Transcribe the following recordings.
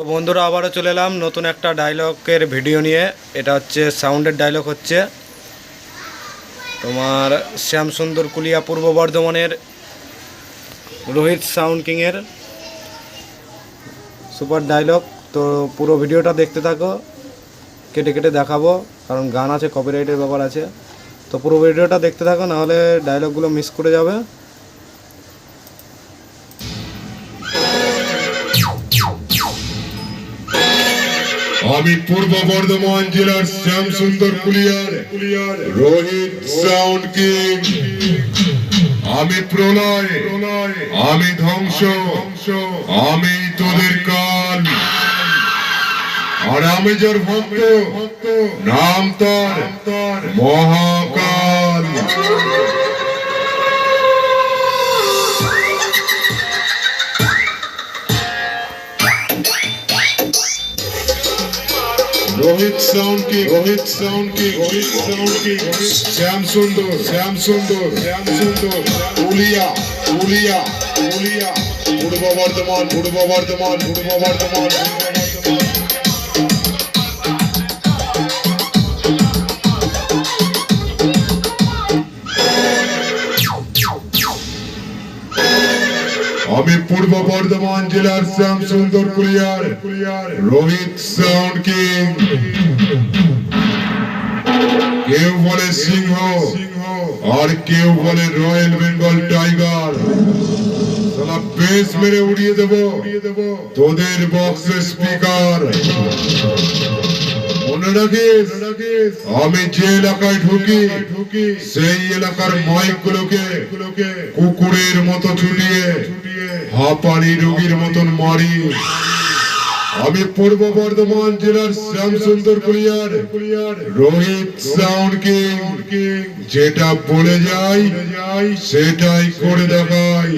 তো বন্ধুরা, আবারও চলে এলাম নতুন একটা ডায়লগের ভিডিও নিয়ে। এটা হচ্ছে সাউন্ডের ডায়লগ হচ্ছে। তোমার শ্যামসুন্দর কুলিয়া পূর্ব বর্ধমানের রোহিত সাউন্ড কিংয়ের সুপার ডায়লগ তো পুরো ভিডিওটা দেখতে থাকো, কেটে কেটে দেখাবো, কারণ গান আছে কপিরাইটের ব্যাপার আছে। তো পুরো ভিডিওটা দেখতে থাকো, নাহলে ডায়লগগুলো মিস করে যাবে। আমি পূর্ব বর্ধমান জেলার শ্যামসুন্দর কুলিয়ার। রোহিত সাউন্ড কিং আমি প্রলয়, আমি ধ্বংস, আমি তোদের কাল। আর আমি যার ভক্ত, নাম তার মহাকাল। রোহিত সাউন্ড কি রোহিত সাউন্ড কি রোহিত সাউন্ড কি শ্যাম সুন্দর শ্যাম সুন্দর শ্যাম সুন্দর উলিয়া উলিয়া উলিয়া পূর্ব বর্ধমান পূর্ব বর্ধমান পূর্ব বর্ধমান আমি পূর্ব বর্ধমান জেলার শ্যাম সুন্দর কুলিয়ার রোহিত সাউন্ড কিং। কেউ বলে সিংহ, আর কেউ বলে রয়্যাল বেঙ্গল টাইগার। আমি যে এলাকায় ঢুকি, সেই এলাকার মাইক গুলোকে কুকুরের মতো ছুটিয়ে হাঁপানি রোগীর মতন মারি। আমি পূর্ব বর্ধমান জেলার শ্যামসুন্দর কুলিয়ার রোহিত সাউন্ড কিং যেটা বলে যাই, সেটাই করে দেখাই।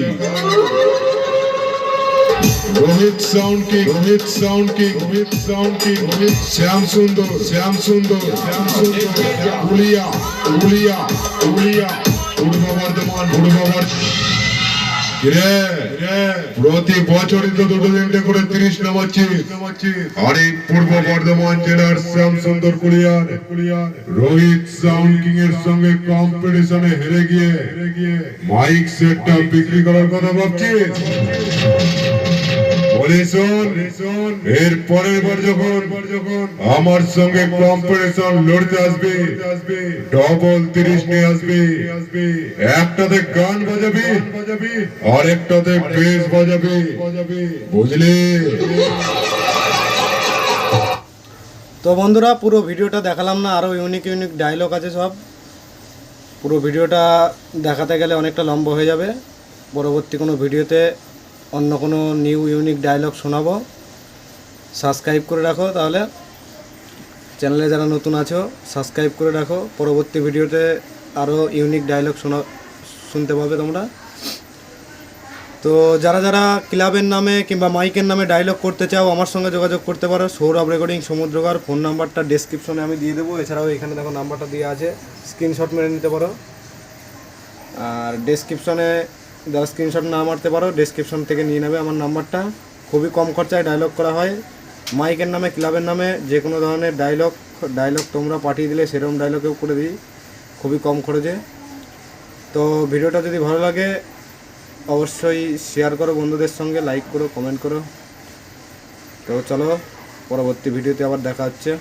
Rohit sound king Rohit sound king Rohit sound king Rohit Shyam Sundar Shyam Sundar শ্যাম সুন্দর পুলিয়া পুলিয়া পুলিয়া পূর্ব বর্ধমান পূর্ব বর্ধমান। প্রতি বছরই তো দুটো তিনটে করে তিরিশ নামাচ্ছি আর এই পূর্ব বর্ধমান জেলার শ্যাম সুন্দর কুলিয়ার রোহিত সাউন্ড কিং এর সঙ্গে কম্পিটিশনে হেরে গিয়ে মাইক সেটটা বিক্রি করার কথা শোন এর পরের বার যখন আমার সঙ্গে কম্পিটিশন লড়তে আসবে ডবল তিরিশ নিয়ে আসবে, একটাতে গান বাজাবি আর একটাতে বেস বাজাবি। বুঝলি? তো বন্ধুরা, পুরো ভিডিওটা দেখালাম না আরও ইউনিক ইউনিক ডায়লগ আছে সব। পুরো ভিডিওটা দেখাতে গেলে অনেকটা লম্বা হয়ে যাবে। পরবর্তী কোনো ভিডিওতে অন্য কোনো নিউ ইউনিক ডায়লগ শোনাবো। সাবস্ক্রাইব করে রাখো তাহলে। চ্যানেলে যারা নতুন আছো সাবস্ক্রাইব করে রাখো। পরবর্তী ভিডিওতে আরও ইউনিক ডায়লগ শোনা, শুনতে পাবে তোমরা। তো যারা যারা ক্লাবের নামে কিংবা মাইকের নামে ডায়লগ করতে চাও, আমার সঙ্গে যোগাযোগ করতে পারো। সৌরভ রেকর্ডিং সমুদ্রকার ফোন নাম্বারটা ডেসক্রিপশনে আমি দিয়ে দেবো। এছাড়াও এখানে দেখো নাম্বারটা দিয়ে আছে। স্ক্রিনশট মেরে নিতে পারো। আর ডেসক্রিপশনে যারা স্ক্রিনশট না মারতে পারো ডেসক্রিপশন থেকে নিয়ে নেবে আমার নাম্বারটা। খুবই কম খরচায় ডায়লগ করা হয়। মাইকের নামে ক্লাবের নামে যে কোনো ধরনের ডায়লগ ডায়লগ তোমরা পাঠিয়ে দিলে সেরকম ডায়লগেও করে দিই। খুবই কম খরচে। তো ভিডিওটা যদি ভালো লাগে, অবশ্যই শেয়ার করো বন্ধুদের সঙ্গে লাইক করো কমেন্ট করো। তো চলো, পরবর্তী ভিডিওতে আবার দেখা হচ্ছে।